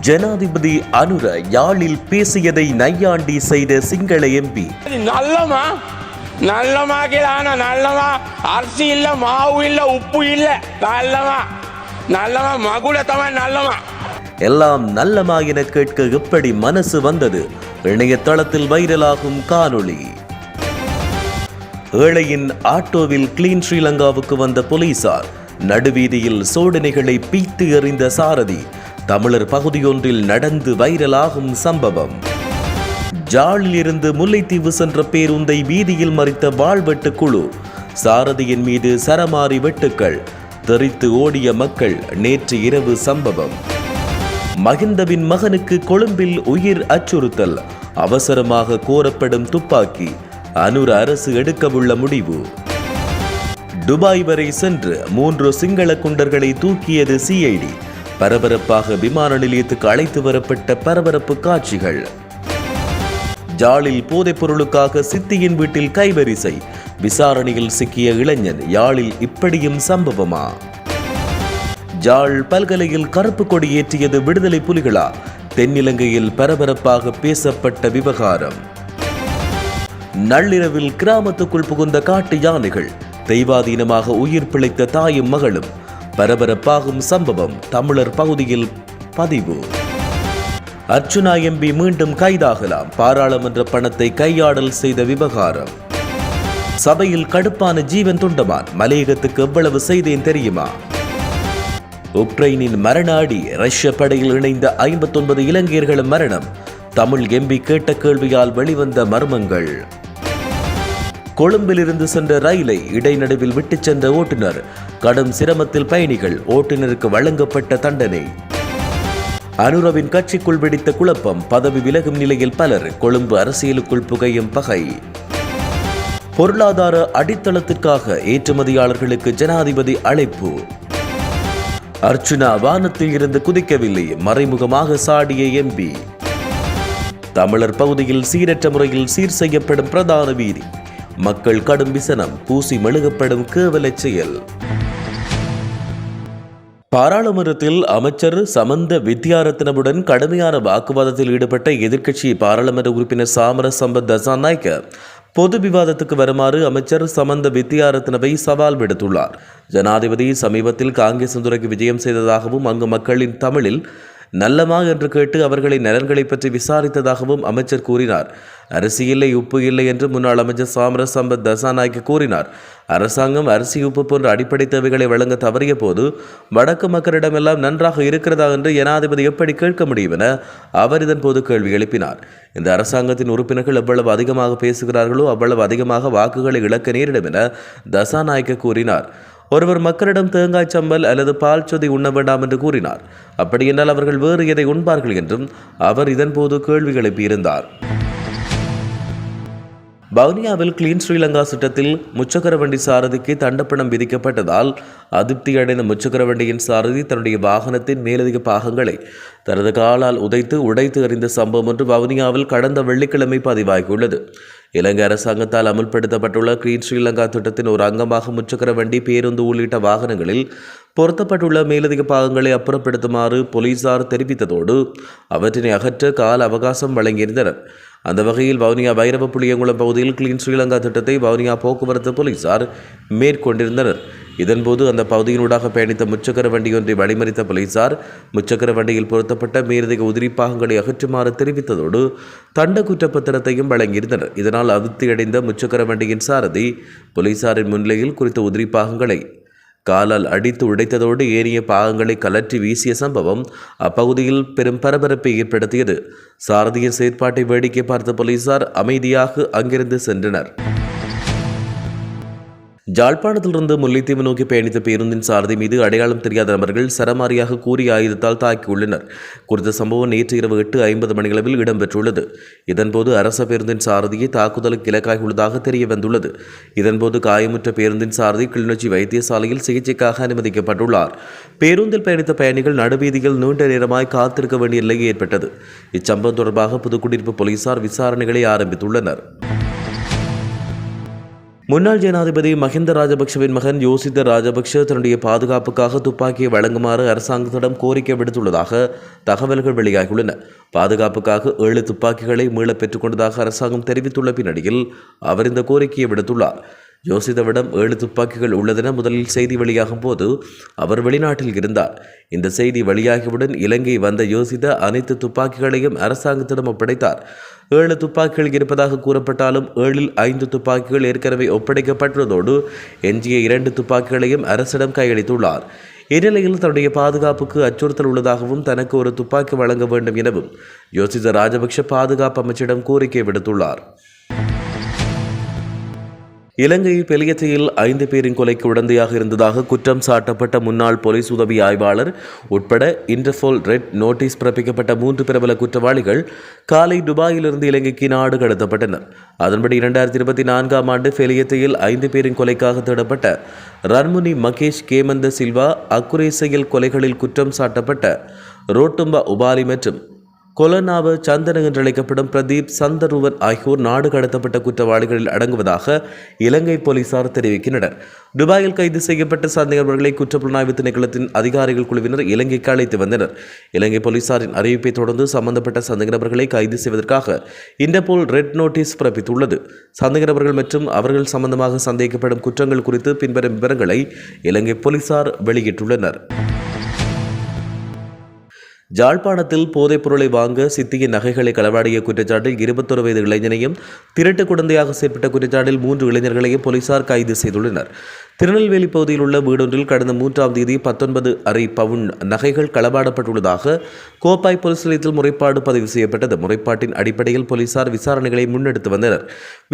ஜனாதிபதி அனுர யாழில் பேசியதை நையாண்டி செய்த சிங்கள எம்பி நல்லமா? நல்லமா ஆனா நல்லமா? அரிசி இல்ல மாவு இல்ல உப்பு இல்ல. நல்லமா? நல்லமா? மகுட நல்லமா? எல்லாம் நல்லமா என கேட்க எப்படி மனசு வந்தது? இணையதளத்தில் வைரலாகும் காணொளி. ஏழையின் ஆட்டோவில் கிளீன் ஸ்ரீலங்காவுக்கு வந்த போலீசார் நடுவீதியில் சோதனைகளை பீத்து எறிந்த சாரதி தமிழர் பகுதியொன்றில் நடந்து வைரலாகும் சம்பவம். ஜாலில் இருந்து முல்லைத்தீவு சென்ற பேருந்தை வீதியில் மறித்த வாழ்வெட்டு குழு சாரதியின் மீது சரமாரி வெட்டுக்கள் தெரித்து ஓடிய மக்கள் நேற்று இரவு சம்பவம். மகிந்தவின் மகனுக்கு கொழும்பில் உயிர் அச்சுறுத்தல் அவசரமாக கோரப்படும் துப்பாக்கி அனுர அரசு எடுக்கவுள்ள முடிவு. துபாய் வரை சென்று மூன்று சிங்கள குண்டர்களை தூக்கியது சிஐடி பரபரப்பாக விமான நிலையத்துக்கு அழைத்து வரப்பட்ட பரபரப்பு காட்சிகள். ஜாலில் போதைப் பொருளுக்காக சித்தியின் வீட்டில் கைவரிசை. விசாரணையில் சிக்கிய இளைஞன் யாழில் இப்படியும் சம்பவமா? ஜாழ் பல்கலையில் கருப்பு கொடி ஏற்றியது விடுதலை புலிகளா? தென்னிலங்கையில் பரபரப்பாக பேசப்பட்ட விவகாரம். நள்ளிரவில் கிராமத்துக்குள் புகுந்த காட்டு யானைகள். தெய்வாதீனமாக உயிர் பிழைத்த தாயும் மகளும் பரபரப்பாகும் சம்பவம் தமிழர் பகுதியில் பதிவு. அர்ச்சுனா எம்பி மீண்டும் கைதாகலாம். பாராளுமன்ற பணத்தை கையாடல் செய்த விவகாரம். சபையில் கடுப்பான ஜீவன் துண்டமான். மலையகத்துக்கு எவ்வளவு செய்தேன் தெரியுமா? உக்ரைனின் மரண அடி ரஷ்ய படையில் இணைந்த ஐம்பத்தொன்பது இலங்கையர்களும் மரணம். தமிழ் எம்பி கேட்ட கேள்வியால் வெளிவந்த மர்மங்கள். கொழும்பிலிருந்து சென்ற ரயிலை இடைநடுவில் விட்டுச் சென்ற ஓட்டுநர் கடும் சிரமத்தில் பயணிகள் ஓட்டுநருக்கு வழங்கப்பட்ட தண்டனை. அனுரவின் கட்சிக்குள் வெடித்த குழப்பம் பதவி விலகும் நிலையில் பலர் கொழும்பு அரசியலுக்குள் புகையும் பகை. பொருளாதார அடித்தளத்திற்காக ஏற்றுமதியாளர்களுக்கு ஜனாதிபதி அழைப்பு. அர்ச்சுனா வானத்தில் இருந்து குதிக்கவில்லை மறைமுகமாக சாடிய எம்பி தமிழர் பகுதியில் சீரற்ற முறையில் சீர் செய்யப்படும் பிரதான வீதி. மக்கள் கடும் விசனம் பூசி மெழுகப்படும் கேவலச் செயல். பாராளுமன்றத்தில் அமைச்சர் சமந்த வித்யாரத்னவுடன் கடுமையான வாக்குவாதத்தில் ஈடுபட்ட எதிர்க்கட்சி பாராளுமன்ற உறுப்பினர் சாமர சம்பத் தசாநாயக்க பொது விவாதத்துக்கு வருமாறு அமைச்சர் சமந்த வித்யாரத்னவை சவால் விடுத்துள்ளார். ஜனாதிபதி சமீபத்தில் காங்கிரஸ் துறைக்கு விஜயம் செய்ததாகவும் அங்கு மக்களின் தமிழில் நல்லமா என்று கேட்டு அவர்களின் நலன்களை பற்றி விசாரித்ததாகவும் அமைச்சர் கூறினார். அரிசி இல்லை உப்பு இல்லை என்று முன்னாள் அமைச்சர் சாமர சம்பத் தசாநாயக்க கூறினார். அரசாங்கம் அரிசி உப்பு போன்ற அடிப்படை தேவைகளை வழங்க தவறிய போது வடக்கு மக்களிடமெல்லாம் நன்றாக இருக்கிறதா என்று ஜனாதிபதி எப்படி கேட்க முடியும் என அவர் இதன் போது கேள்வி எழுப்பினார். இந்த அரசாங்கத்தின் உறுப்பினர்கள் எவ்வளவு அதிகமாக பேசுகிறார்களோ அவ்வளவு அதிகமாக வாக்குகளை இழக்க நேரிடும் என தசாநாயக்க கூறினார். ஒருவர் மக்களிடம் தேங்காய் சம்பல் அல்லது பால் சொதி உண்ண வேண்டாம் என்று கூறினார். அப்படியென்றால் அவர்கள் வேறு எதை உண்பார்கள் என்றும் அவர் இதன்போது கேள்வி எழுப்பியிருந்தார். வவுனியாவில் கிளீன் ஸ்ரீலங்கா சட்டத்தில் முச்சக்கர வண்டி சாரதிக்கு தண்டப்பணம் விதிக்கப்பட்டதால் அதிருப்தி அடைந்த முச்சக்கர வண்டியின் சாரதி தன்னுடைய வாகனத்தின் மேலதிக பாகங்களை தனது காலால் உதைத்து உடைத்து எறிந்த சம்பவம் ஒன்று வவுனியாவில் கடந்த வெள்ளிக்கிழமை பதிவாகியுள்ளது. இலங்கை அரசாங்கத்தால் அமுல்படுத்தப்பட்டுள்ள கிளீன் ஸ்ரீலங்கா திட்டத்தின் ஒரு அங்கமாக முச்சக்கர வண்டி பேருந்து உள்ளிட்ட வாகனங்களில் பொருத்தப்பட்டுள்ள மேலதிக பாகங்களை அப்புறப்படுத்துமாறு போலீசார் தெரிவித்ததோடு அவற்றினை அகற்ற கால அவகாசம் வழங்கியிருந்தனர். அந்த வகையில் வவுனியா வைரவ புளியங்குளம் பகுதியில் கிளீன் ஸ்ரீலங்கா திட்டத்தை வவுனியா போக்குவரத்து போலீசார் மேற்கொண்டிருந்தனர். இதன்போது அந்த பகுதியினூடாக பயணித்த முச்சக்கர வண்டியொன்றை வழிமறித்த போலீசார் முச்சக்கர வண்டியில் பொருத்தப்பட்ட மேலதிக உதிரிப்பாகங்களை அகற்றுமாறு தெரிவித்ததோடு தண்ட குற்றப்பத்திரத்தையும் வழங்கியிருந்தனர். இதனால் அதிருப்தியடைந்த முச்சக்கர வண்டியின் சாரதி போலீசாரின் முன்னிலையில் குறித்த உதிரிப்பாகங்களை காலால் அடித்து உடைத்ததோடு ஏறிய பாகங்களை கலற்றி வீசிய சம்பவம் அப்பகுதியில் பெரும் பரபரப்பை ஏற்படுத்தியது. சாரதியின் செயற்பாட்டை வேடிக்கை பார்த்த போலீசார் அமைதியாக அங்கிருந்து சென்றனர். ஜாழ்ப்பாணத்திலிருந்து முல்லைத்தீவு நோக்கி பயணித்த பேருந்தின் சாரதி மீது அடையாளம் தெரியாத நபர்கள் சரமாரியாக கூறிய ஆயுதத்தால் தாக்கியுள்ளனர். குறித்த சம்பவம் நேற்று இரவு எட்டு ஐம்பது மணியளவில் இடம்பெற்றுள்ளது. இதன்போது அரச பேருந்தின் சாரதியை தாக்குதலுக்கு இலக்காகியுள்ளதாக தெரிய வந்துள்ளது இதன்போது காயமுற்ற பேருந்தின் சாரதி கிளிநொச்சி வைத்தியசாலையில் சிகிச்சைக்காக அனுமதிக்கப்பட்டுள்ளார். பேருந்தில் பயணித்த பயணிகள் நடுவீதியில் நீண்ட நேரமாய் காத்திருக்க வேண்டிய நிலை ஏற்பட்டது. இச்சம்பவம் தொடர்பாக புதுக்குடியிருப்பு போலீசார் விசாரணைகளை ஆரம்பித்துள்ளனர். முன்னாள் ஜனாதிபதி மஹிந்த ராஜபக்ஷவின் மகன் யோசித்த ராஜபக்ஷ தன்னுடைய பாதுகாப்புக்காக துப்பாக்கியை வழங்குமாறு அரசாங்கத்திடம் கோரிக்கை விடுத்துள்ளதாக தகவல்கள் வெளியாகியுள்ளன. பாதுகாப்புக்காக ஏழு துப்பாக்கிகளை மீளப் பெற்றுக்கொண்டதாக அரசாங்கம் தெரிவித்துள்ள பின்னணியில் அவர் இந்த கோரிக்கையை விடுத்துள்ளார். ஜோசிதவிடம் ஏழு துப்பாக்கிகள் உள்ளதென முதலில் செய்தி வெளியாகும் போது அவர் வெளிநாட்டில் இருந்தார். இந்த செய்தி வெளியாகியவுடன் இலங்கை வந்த யோசித அனைத்து துப்பாக்கிகளையும் அரசாங்கத்திடம் ஒப்படைத்தார். ஏழு துப்பாக்கிகள் இருப்பதாக கூறப்பட்டாலும் ஏழில் ஐந்து துப்பாக்கிகள் ஏற்கனவே ஒப்படைக்கப்பட்டுள்ளதோடு எஞ்சிய இரண்டு துப்பாக்கிகளையும் அரசிடம் கையளித்துள்ளார். இந்நிலையில் தன்னுடைய பாதுகாப்புக்கு அச்சுறுத்தல் உள்ளதாகவும் தனக்கு ஒரு துப்பாக்கி வழங்க வேண்டும் எனவும் யோசித ராஜபக்ஷ பாதுகாப்பு அமைச்சிடம் கோரிக்கை விடுத்துள்ளார். இலங்கை பெலியத்தையில் ஐந்து பேரின் கொலைக்கு உடந்தையாக இருந்ததாக குற்றம் சாட்டப்பட்ட முன்னாள் போலீஸ் உதவி ஆய்வாளர் உட்பட இன்டர்போல் ரெட் நோட்டீஸ் பிறப்பிக்கப்பட்ட மூன்று பிரபல குற்றவாளிகள் காலை துபாயிலிருந்து இலங்கைக்கு நாடு கடத்தப்பட்டனர். அதன்படி இரண்டாயிரத்தி இருபத்தி நான்காம் ஆண்டு பெலியத்தையில் ஐந்து பேரின் கொலைக்காக தேடப்பட்ட ரன்முனி மகேஷ் கேமந்த சில்வா அக்குரேசையில் கொலைகளில் குற்றம் சாட்டப்பட்ட ரோட்டும்பா உபாலி மற்றும் கொலனாவ சந்தன என்று அழைக்கப்படும் பிரதீப் சந்தருவன் ஆகியோர் நாடு கடத்தப்பட்ட குற்றவாளிகளில் அடங்குவதாக இலங்கை போலீசார் தெரிவிக்கின்றனர். துபாயில் கைது செய்யப்பட்ட சந்தேகவர்களை குற்றப்புலனாய்வு திணைக்களத்தின் அதிகாரிகள் குழுவினர் இலங்கைக்கு அழைத்து வந்தனர். இலங்கை போலீசாரின் அறிவிப்பை தொடர்ந்து சம்பந்தப்பட்ட சந்தேகநபர்களை கைது செய்வதற்காக இன்டர்போல் ரெட் நோட்டீஸ் பிறப்பித்துள்ளது. சந்தேகநபர்கள் மற்றும் அவர்கள் சம்பந்தமாக சந்தேகிக்கப்படும் குற்றங்கள் குறித்து பின்வரும் விவரங்களை இலங்கை போலீசார் வெளியிட்டுள்ளனர். ஜாழ்ப்பாணத்தில் போதைப் பொருளை வாங்க சித்தியின் நகைகளை களவாடிய குற்றச்சாட்டில் இருபத்தொரு வயது இளைஞனையும் திருட்டு குழந்தையாக செயற்பட்ட குற்றச்சாட்டில் மூன்று இளைஞர்களையும் போலீசார் கைது செய்துள்ளனர். திருநெல்வேலி பகுதியில் உள்ள வீடொன்றில் கடந்த மூன்றாம் தேதி பத்தொன்பது அரை பவுன் நகைகள் களவாடப்பட்டுள்ளதாக கோப்பாய் போலீஸ் நிலையத்தில் முறைப்பாடு பதிவு செய்யப்பட்டது. முறைப்பாட்டின் அடிப்படையில் போலீசார் விசாரணைகளை முன்னெடுத்து வந்தனர்.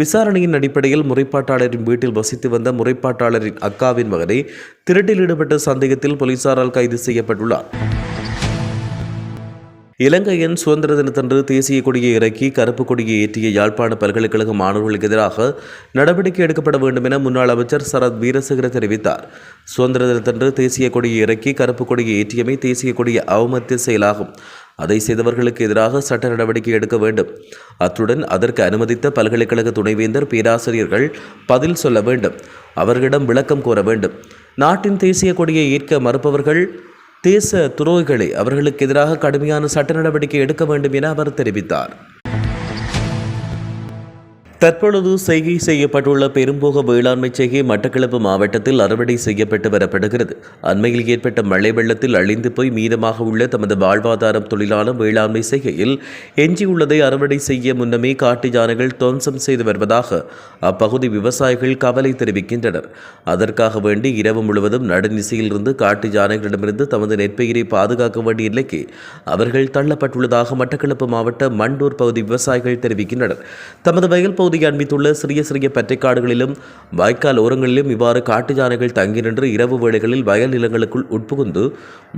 விசாரணையின் அடிப்படையில் முறைப்பாட்டாளரின் வீட்டில் வசித்து வந்த முறைப்பாட்டாளரின் அக்காவின் மகனை திருட்டில் ஈடுபட்ட சந்தேகத்தில் போலீசாரால் கைது செய்யப்பட்டுள்ளார். இலங்கையின் சுதந்திர தினத்தன்று தேசிய கொடியை இறக்கி கருப்பு கொடியை ஏற்றிய யாழ்ப்பாண பல்கலைக்கழக மாணவர்களுக்கு எதிராக நடவடிக்கை எடுக்கப்பட வேண்டும் என முன்னாள் அமைச்சர் சரத் வீரசேகர தெரிவித்தார். சுதந்திர தினத்தன்று தேசிய கொடியை இறக்கி கருப்பு கொடியை ஏற்றியமை தேசிய கொடியை அவமத்திய செயலாகும். அதை செய்தவர்களுக்கு எதிராக சட்ட நடவடிக்கை எடுக்க வேண்டும். அத்துடன் அதற்கு அனுமதித்த பல்கலைக்கழக துணைவேந்தர் பேராசிரியர்கள் பதில் சொல்ல வேண்டும். அவர்களிடம் விளக்கம் கோர வேண்டும். நாட்டின் தேசிய கொடியை ஏற்க மறுப்பவர்கள் தேச துரோகிகளை அவர்களுக்கு எதிராக கடுமையான சட்ட நடவடிக்கை எடுக்க வேண்டும் என அவர் தெரிவித்தார். தற்பொழுது செய்கை செய்யப்பட்டுள்ள பெரும்போக வேளாண்மை செய்கை மட்டக்களப்பு மாவட்டத்தில் அறுவடை செய்யப்பட்டு வரப்படுகிறது. அண்மையில் ஏற்பட்ட மழை வெள்ளத்தில் அழிந்து போய் மீதமாக உள்ள தமது வாழ்வாதாரம் தொழிலாளர் வேளாண்மை செய்கையில் எஞ்சியுள்ளதை அறுவடை செய்ய முன்னமே காட்டு யானைகள் துவம்சம் செய்து வருவதாக அப்பகுதி விவசாயிகள் கவலை தெரிவிக்கின்றனர். அதற்காக வேண்டி இரவு முழுவதும் நடுநிசையிலிருந்து காட்டு யானைகளிடமிருந்து தமது நெற்பயிரை பாதுகாக்க வேண்டிய நிலைக்கு அவர்கள் தள்ளப்பட்டுள்ளதாக மட்டக்களப்பு மாவட்ட மண்டூர் பகுதி விவசாயிகள் தெரிவிக்கின்றனர். தமது வயல் பகுதியை அண்மித்துள்ள சிறிய சிறிய பற்றைக்காடுகளிலும் வாய்க்கால் ஓரங்களிலும் இவ்வாறு காட்டு யானைகள் தங்கி நின்று இரவு வேளைகளில் வயல் நிலங்களுக்குள் உட்புகுந்து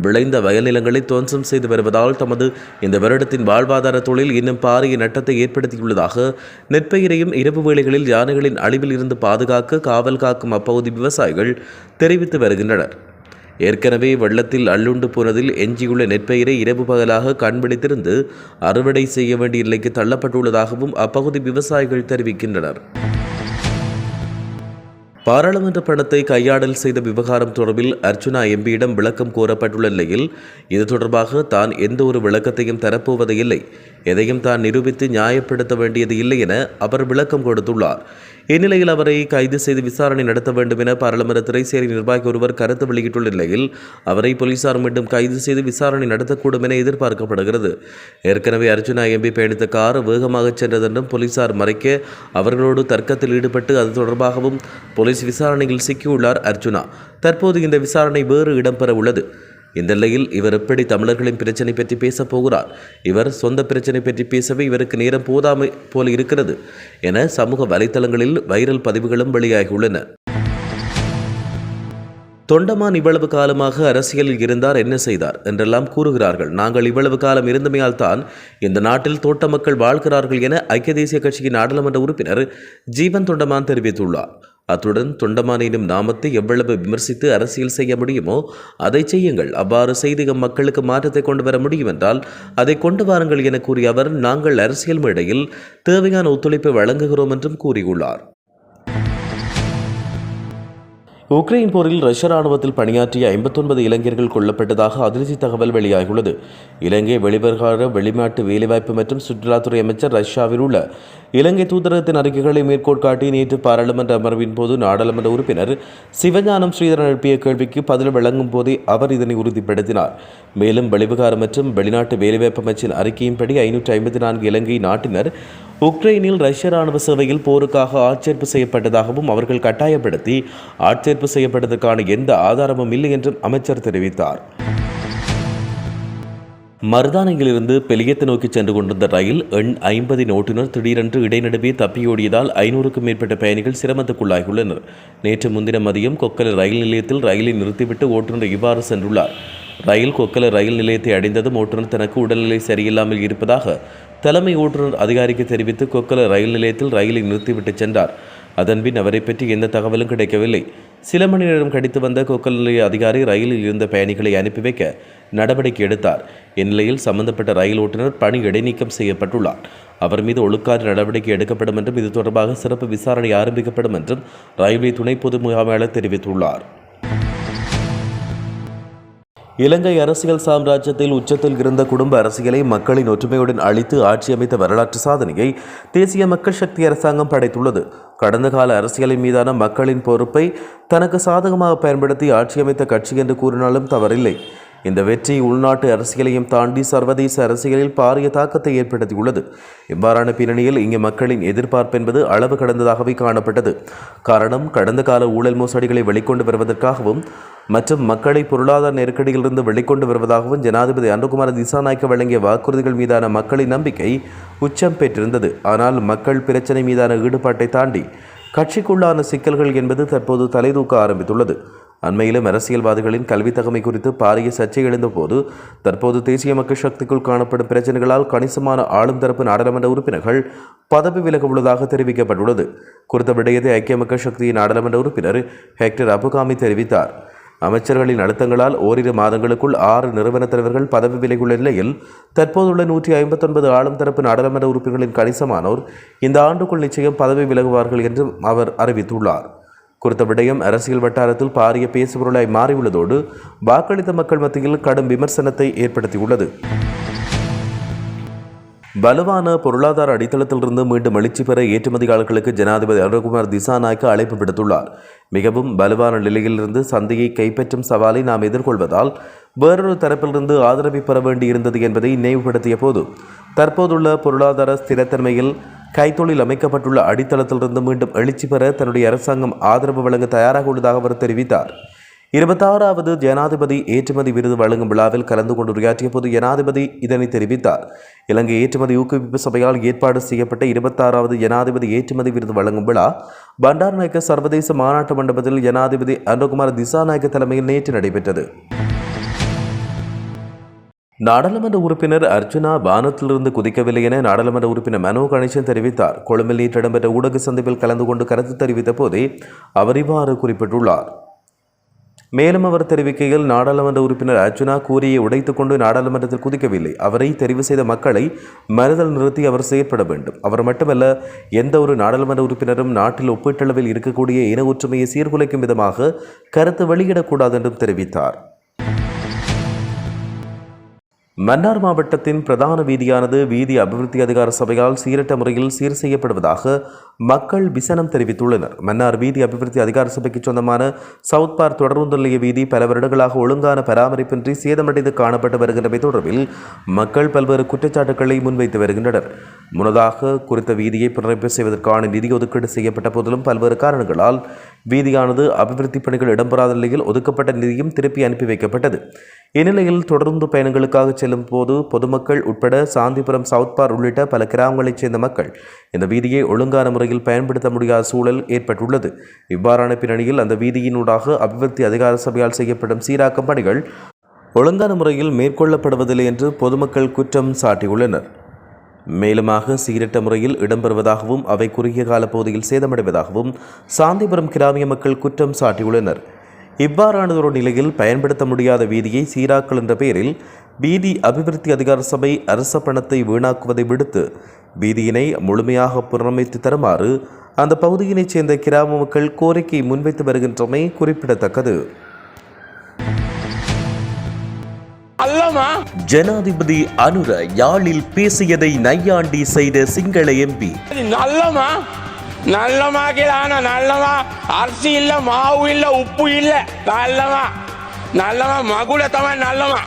விளைந்த வயல் நிலங்களை துவம்சம் செய்து வருவதால் தமது இந்த வருடத்தின் வாழ்வாதார தொழில் இன்னும் பாரிய நட்டத்தை ஏற்படுத்தியுள்ளதாக நெற்பயிரையும் இரவு வேளைகளில் யானைகளின் அழிவில் இருந்து பாதுகாக்க காவல் காக்கும் அப்பகுதி விவசாயிகள் தெரிவித்து வருகின்றனர். ஏற்கனவே வெள்ளத்தில் அள்ளுண்டு போனதில் எஞ்சியுள்ள நெற்பயிரை இரவு பகலாக கண்பிடித்திருந்து அறுவடை செய்ய வேண்டிய நிலைக்கு தள்ளப்பட்டுள்ளதாகவும் அப்பகுதி விவசாயிகள் தெரிவிக்கின்றனர். பாராளுமன்ற பணத்தை கையாடல் செய்த விவகாரம் தொடர்பில் அர்ச்சுனா எம்பியிடம் விளக்கம் கோரப்பட்டுள்ள நிலையில் இது தொடர்பாக தான் எந்த ஒரு விளக்கத்தையும் தரப்போவது இல்லை. எதையும் தான் நிரூபித்து நியாயப்படுத்த வேண்டியது இல்லை என அவர் விளக்கம் கொடுத்துள்ளார். இந்நிலையில் அவரை கைது செய்து விசாரணை நடத்த வேண்டும் என பாராளுமன்ற திரைசேரி நிர்வாகி ஒருவர் கருத்து வெளியிட்டுள்ள நிலையில் அவரை போலீசார் மீண்டும் கைது செய்து விசாரணை நடத்தக்கூடும் என எதிர்பார்க்கப்படுகிறது. ஏற்கனவே அர்ஜுனா எம்பி பயணித்த கார் வேகமாக சென்றதென்றும் போலீசார் மறைக்க அவர்களோடு தர்க்கத்தில் ஈடுபட்டு அது தொடர்பாகவும் போலீஸ் விசாரணையில் சிக்கியுள்ளார் அர்ஜுனா. தற்போது இந்த விசாரணை வேறு இடம்பெற உள்ளது. இந்த நிலையில் இவர் எப்படி தமிழர்களின் பிரச்சனை பற்றி பேசப் போகிறார்? இவர் சொந்த பிரச்சனை பற்றி பேசவே இவருக்கு நேரம் போதாமை போல் இருக்கிறது என சமூக வலைத்தளங்களில் வைரல் பதிவுகளும் வெளியாகியுள்ளன. தொண்டமான் இவ்வளவு காலமாக அரசியலில் இருந்தார் என்ன செய்தார்? என்றெல்லாம் கூறுகிறார்கள். நாங்கள் இவ்வளவு காலம் இருந்தமையால் தான் இந்த நாட்டில் தோட்ட மக்கள் வாழ்கிறார்கள் என ஐக்கிய தேசிய கட்சியின் நாடாளுமன்ற உறுப்பினர் ஜீவன் தொண்டமான் தெரிவித்துள்ளார். அத்துடன் தொண்டமானினும் நாமத்தை எவ்வளவு விமர்சித்து அரசியல் செய்ய முடியுமோ அதை செய்யுங்கள். அவ்வாறு செய்து மக்களுக்கு மாற்றத்தை கொண்டு வர முடியும் என்றால் அதை கொண்டு வாருங்கள் என கூறிய அவர் நாங்கள் அரசியல் மேடையில் தேவையான ஒத்துழைப்பை வழங்குகிறோம் என்றும் கூறியுள்ளார். உக்ரைன் போரில் ரஷ்ய ராணுவத்தில் பணியாற்றிய ஐம்பத்தொன்பது இளைஞர்கள் கொல்லப்பட்டதாக அதிர்ச்சி தகவல் வெளியாகியுள்ளது. இலங்கை வெளிவிவகார வெளிநாட்டு வேலைவாய்ப்பு மற்றும் சுற்றுலாத்துறை அமைச்சர் ரஷ்யாவில் உள்ள இலங்கை தூதரகத்தின் அறிக்கைகளை மேற்கோள் காட்டி நேற்று பாராளுமன்ற அமர்வின் போது நாடாளுமன்ற உறுப்பினர் சிவஞானம் ஸ்ரீதரன் எழுப்பிய கேள்விக்கு பதில் வழங்கும் போதே அவர் இதனை உறுதிப்படுத்தினார். மேலும் வெளிவிகார மற்றும் வெளிநாட்டு வேலைவாய்ப்பு அமைச்சின் அறிக்கையின்படி ஐநூற்றி ஐம்பத்தி நான்கு இலங்கை நாட்டினர் உக்ரைனில் ரஷ்ய ராணுவ சேவையில் போருக்காக ஆட்சேர்ப்பு செய்யப்பட்டதாகவும் அவர்கள் கட்டாயப்படுத்தி ஆட்சேர்ப்பு செய்யப்பட்டதற்கான எந்த ஆதாரமும் இல்லை என்றும் அமைச்சர் தெரிவித்தார். மருதானையிலிருந்து பெலியத்தை நோக்கி சென்று கொண்டிருந்த ரயில் எண் ஐம்பது ஓட்டுநர் திடீரென்று இடைநடுவே தப்பியோடியதால் ஐநூறுக்கும் மேற்பட்ட பயணிகள் சிரமத்துக்குள்ளாகியுள்ளனர். நேற்று முன்தினம் மதியம் கொக்கல ரயில் நிலையத்தில் ரயிலை நிறுத்திவிட்டு ஓட்டுநர் இவ்வாறு சென்றுள்ளார். ரயில் கொக்கல ரயில் நிலையத்தை அடைந்ததும் ஓட்டுநர் தனக்கு உடல்நிலை சரியில்லாமல் இருப்பதாக தலைமை ஓட்டுநர் அதிகாரிக்கு தெரிவித்து கொக்கல ரயில் நிலையத்தில் ரயிலை நிறுத்திவிட்டு சென்றார். அதன்பின் அவரை பற்றி எந்த தகவலும் கிடைக்கவில்லை. சில மணி நேரம் கடித்து வந்த கொக்கல் நிலைய அதிகாரி ரயிலில் இருந்த பயணிகளை அனுப்பி வைக்க நடவடிக்கை எடுத்தார். இந்நிலையில் சம்பந்தப்பட்ட ரயில் ஓட்டுநர் பணி இடைநீக்கம் செய்யப்பட்டுள்ளார். அவர் மீது ஒழுக்காறு நடவடிக்கை எடுக்கப்படும் என்றும் இது தொடர்பாக சிறப்பு விசாரணை ஆரம்பிக்கப்படும் என்றும் ரயில்வே துணை பொது முகாமையாளர் தெரிவித்துள்ளார். இலங்கை அரசியல் சாம்ராஜ்யத்தில் உச்சத்தில் இருந்த குடும்ப அரசியலை மக்களின் ஒற்றுமையுடன் அழித்து ஆட்சி அமைத்த வரலாற்று சாதனையை தேசிய மக்கள் சக்தி அரசாங்கம் படைத்துள்ளது. கடந்த கால அரசியலின் மீதான மக்களின் பொறுப்பை தனக்கு சாதகமாக பயன்படுத்தி ஆட்சி அமைத்த கட்சி என்று கூறினாலும் தவறில்லை. இந்த வெற்றி உள்நாட்டு அரசியலையும் தாண்டி சர்வதேச அரசியலில் பாரிய தாக்கத்தை ஏற்படுத்தியுள்ளது. இவ்வாறான பின்னணியில் இங்கு மக்களின் எதிர்பார்ப்பு என்பது அளவு கடந்ததாகவே காணப்பட்டது. காரணம் கடந்த கால ஊழல் மோசடிகளை வெளிக்கொண்டு வருவதற்காகவும் மற்றும் மக்களை பொருளாதார நெருக்கடியிலிருந்து வெளிக்கொண்டு வருவதாகவும் ஜனாதிபதி அனுகுமார திசாநாய்க்கு வழங்கிய வாக்குறுதிகள் மீதான மக்களின் நம்பிக்கை உச்சம் பெற்றிருந்தது. ஆனால் மக்கள் பிரச்சனை மீதான ஈடுபாட்டை தாண்டி கட்சிக்குள்ளான சிக்கல்கள் என்பது தற்போது தலைதூக்க ஆரம்பித்துள்ளது. அண்மையிலும் அரசியல்வாதிகளின் கல்வி தகமை குறித்து பாரிய சர்ச்சை எழுந்தபோது தற்போது தேசிய மக்கள் சக்திக்குள் காணப்படும் பிரச்சனைகளால் கணிசமான ஆளும் தரப்பு நாடாளுமன்ற உறுப்பினர்கள் பதவி விலக உள்ளதாக தெரிவிக்கப்பட்டுள்ளது. குறித்த விடயத்தை ஐக்கிய மக்கள் சக்தியின் நாடாளுமன்ற உறுப்பினர் ஹெக்டர் அபுகாமி தெரிவித்தார். அமைச்சர்களின் அழுத்தங்களால் ஓரிரு மாதங்களுக்குள் ஆறு நிறுவன தலைவர்கள் பதவி விலகியுள்ள நிலையில் தற்போதுள்ள நூற்றி ஐம்பத்தொன்பது ஆளும் தரப்பு நாடாளுமன்ற உறுப்பினர்களின் கணிசமானோர் இந்த ஆண்டுக்குள் நிச்சயம் பதவி விலகுவார்கள் என்றும் அவர் அறிவித்துள்ளார். குறித்த விடயம் அரசியல் வட்டாரத்தில் பாரிய பேசுபொருளாய் மாறியுள்ளதோடு வாக்களித்த மக்கள் மத்தியில் கடும் விமர்சனத்தை ஏற்படுத்தியுள்ளது. வலுவான பொருளாதார அடித்தளத்திலிருந்து மீண்டும் எழுச்சி பெற ஏற்றுமதியாளர்களுக்கு ஜனாதிபதி அருண்குமார் திசாநாய்க்கு அழைப்பு விடுத்துள்ளார். மிகவும் வலுவான நிலையிலிருந்து சந்தையை கைப்பற்றும் சவாலை நாம் எதிர்கொள்வதால் வேறொரு தரப்பிலிருந்து ஆதரவை பெற வேண்டியிருந்தது என்பதை நினைவுபடுத்திய போது தற்போதுள்ள பொருளாதார ஸ்திரத்தன்மையில் கைத்தொழில் அமைக்கப்பட்டுள்ள அடித்தளத்திலிருந்து மீண்டும் எழுச்சி பெற தன்னுடைய அரசாங்கம் ஆதரவு வழங்க தயாராக உள்ளதாக அவர் தெரிவித்தார். இருபத்தாறாவது ஜனாதிபதி ஏற்றுமதி விருது வழங்கும் விழாவில் கலந்து கொண்டு உரையாற்றிய போது ஜனாதிபதி இதனை தெரிவித்தார். இலங்கை ஏற்றுமதி ஊக்குவிப்பு சபையால் ஏற்பாடு செய்யப்பட்ட இருபத்தாறாவது ஜனாதிபதி ஏற்றுமதி விருது வழங்கும் விழா பண்டாரநாயக்க சர்வதேச மாநாட்டு மண்டபத்தில் ஜனாதிபதி அனுகுமார் திசாநாயக்க தலைமையில் நேற்று நடைபெற்றது. நாடாளுமன்ற உறுப்பினர் அர்ஜுனா வானத்திலிருந்து குதிக்கவில்லை என நாடாளுமன்ற உறுப்பினர் மனோ கணேசன் தெரிவித்தார். கொழும்பில் நேற்று இடம்பெற்ற ஊடக சந்திப்பில் கலந்து கொண்டு கருத்து தெரிவித்த போதே அவர் இவ்வாறு குறிப்பிட்டுள்ளார். மேலும் அவர் தெரிவிக்கையில் நாடாளுமன்ற உறுப்பினர் அர்ஜுனா கூறியை உடைத்துக் கொண்டு நாடாளுமன்றத்தில் குதிக்கவில்லை. அவரை தெரிவு செய்த மக்களை மறுதல் நிறுத்தி அவர் செயற்பட வேண்டும். அவர் மட்டுமல்ல எந்த ஒரு நாடாளுமன்ற உறுப்பினரும் நாட்டில் ஒப்பீட்டளவில் இருக்கக்கூடிய இன ஒற்றுமையை சீர்குலைக்கும் விதமாக கருத்து வெளியிடக்கூடாது என்றும் தெரிவித்தார். மன்னார் மாவட்டத்தின் பிரதான வீதியானது வீதி அபிவிருத்தி அதிகார சபையால் சீரற்ற முறையில் சீர் செய்யப்படுவதாக மக்கள் விசனம் தெரிவித்துள்ளனர். மன்னார் வீதி அபிவிருத்தி அதிகார சபைக்கு சொந்தமான சவுத் பார்க் தொடர்ந்து நிலைய வீதி பல வருடங்களாக ஒழுங்கான பராமரிப்பின்றி சேதமடைந்து காணப்பட்டு வருகின்றமை தொடர்பில் மக்கள் பல்வேறு குற்றச்சாட்டுக்களை முன்வைத்து வருகின்றனர். முன்னதாக குறித்த வீதியை புனரமைப்பு செய்வதற்கான நிதி ஒதுக்கீடு செய்யப்பட்ட போதிலும் பல்வேறு காரணங்களால் வீதியானது அபிவிருத்தி பணிகள் இடம்பெறாத நிலையில் ஒதுக்கப்பட்ட நிதியும் திருப்பி அனுப்பி வைக்கப்பட்டது. இந்நிலையில் தொடர்ந்து பயணங்களுக்காக செல்லும் போது பொதுமக்கள் உட்பட சாந்திபுரம் சவுத் பார் உள்ளிட்ட பல கிராமங்களைச் சேர்ந்த மக்கள் இந்த வீதியை ஒழுங்கான முறையில் பயன்படுத்த முடியாத சூழல் ஏற்பட்டுள்ளது. இவ்வாறான பின்னணியில் அந்த வீதியினூடாக அபிவிருத்தி அதிகார சபையால் செய்யப்படும் சீராக்கும் பணிகள் ஒழுங்கான முறையில் மேற்கொள்ளப்படுவதில்லை என்று பொதுமக்கள் குற்றம் சாட்டியுள்ளனர். மேலுமாக சீரற்ற முறையில் இடம்பெறுவதாகவும் அவை குறுகிய கால பகுதியில் சேதமடைவதாகவும் சாந்திபுரம் கிராமிய மக்கள் குற்றம் சாட்டியுள்ளனர். இவ்வாறானதொரு நிலையில் பயன்படுத்த முடியாத வீதியை சீராக்கல் என்ற பெயரில் வீதி அபிவிருத்தி அதிகார சபை அரச பணத்தை வீணாக்குவதை விடுத்து வீதியினை முழுமையாக புனரமைத்து தருமாறு அந்த பகுதியினைச் சேர்ந்த கிராம மக்கள் கோரிக்கை முன்வைத்து வருகின்றமை குறிப்பிடத்தக்கது. ஜனாதிபதி அனுர யாழில் பேசியதை நையாண்டி செய்த சிங்கள எம்பி. நல்லமா நல்லமாக்கிலான நல்லமா அரிசி இல்ல மாவு இல்ல உப்பு இல்ல. நல்லமா நல்லமா மகுட நல்லவா? நல்லமா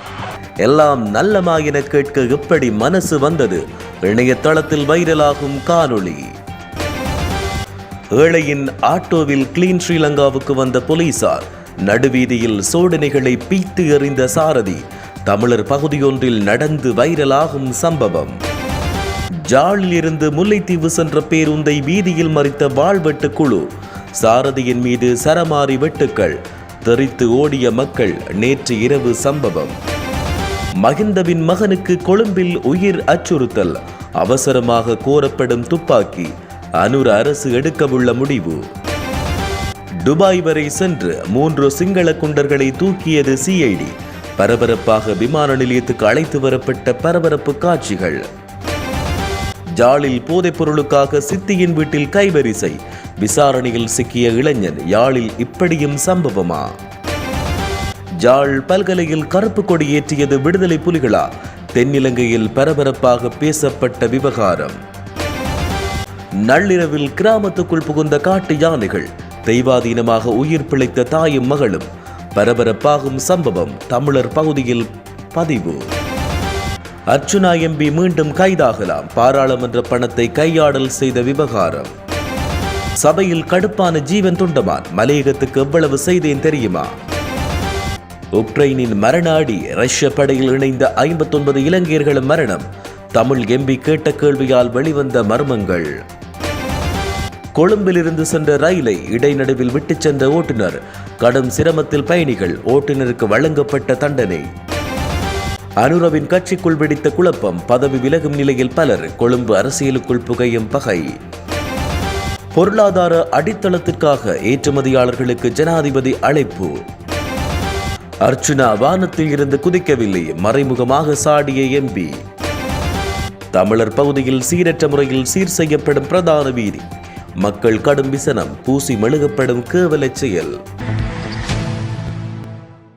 எல்லாம் நல்லமாக என கேட்க எப்படி மனசு வந்தது? இணையதளத்தில் வைரலாகும் காணொளி. ஏழையின் ஆட்டோவில் கிளீன் ஸ்ரீலங்காவுக்கு வந்த போலீசார் நடுவீதியில் சோதனைகளை பீத்து எறிந்த சாரதி தமிழர் பகுதியொன்றில் நடந்து வைரலாகும் சம்பவம். ஜாலில் இருந்து முல்லைத்தீவு சென்ற பேருந்தை வீதியில் மறித்த வாழ்வெட்டு குழு சாரதியின் மீது சரமாரி வெட்டுக்கள் தெரித்து ஓடிய மக்கள் நேற்று இரவு சம்பவம். மகிந்தவின் மகனுக்கு கொழும்பில் உயிர் அச்சுறுத்தல் அவசரமாக கோரப்படும் துப்பாக்கி அனுர அரசு எடுக்கவுள்ள முடிவு. துபாய் வரை சென்று மூன்று சிங்கள குண்டர்களை தூக்கியது சிஐடி பரபரப்பாக விமான நிலையத்துக்கு அழைத்து வரப்பட்ட பரபரப்பு காட்சிகள். ஜாழில் போதைப் பொருளுக்காக சித்தியின் வீட்டில் கைவரிசை. விசாரணையில் சிக்கிய இளைஞன் யாழில் இப்படியும் சம்பவமா? ஜாழ் பல்கலையில் கருப்பு கொடி ஏற்றியது விடுதலை புலிகளா? தென்னிலங்கையில் பரபரப்பாக பேசப்பட்ட விவகாரம். நள்ளிரவில் கிராமத்துக்குள் புகுந்த காட்டு யானைகள் தெய்வாதீனமாக உயிர் பிழைத்த தாயும் மகளும். பரபரப்பாகும் சம்பவம் தமிழர் பகுதியில் பதிவு. அர்ச்சுனா எம்பி மீண்டும் கைதாகலாம். பாராளுமன்ற பணத்தை கையாடல் செய்த விவகாரம். சபையில் கடுப்பான ஜீவன் துண்டமான். மலையகத்துக்கு எவ்வளவு செய்தேன் தெரியுமா? உக்ரைனின் மரண அடி ரஷ்ய படையில் இணைந்த ஐம்பத்தொன்பது இலங்கையர்களும் மரணம். தமிழ் எம்பி கேட்ட கேள்வியால் வெளிவந்த மர்மங்கள். கொழும்பிலிருந்து சென்ற ரயிலை இடைநடுவில் விட்டுச் சென்ற ஓட்டுநர். கடும் சிரமத்தில் பயணிகள் ஓட்டுநருக்கு வழங்கப்பட்ட தண்டனை. அனுரவின் கட்சிக்குள் வெடித்த குழப்பம் பதவி விலகும் நிலையில் பலர் கொழும்பு அரசியலுக்குள் புகையும் பகை. பொருளாதார அடித்தளத்திற்காக ஏற்றுமதியாளர்களுக்கு ஜனாதிபதி அழைப்பு. அர்ச்சுனா வானத்தில் இருந்து குதிக்கவில்லை மறைமுகமாக சாடிய எம்பி. தமிழர் பகுதியில் சீரற்ற முறையில் சீர் செய்யப்படும் பிரதான வீதி. மக்கள் கடும் விசனம் பூசி மெழுகப்படும் கேவலச் செயல்.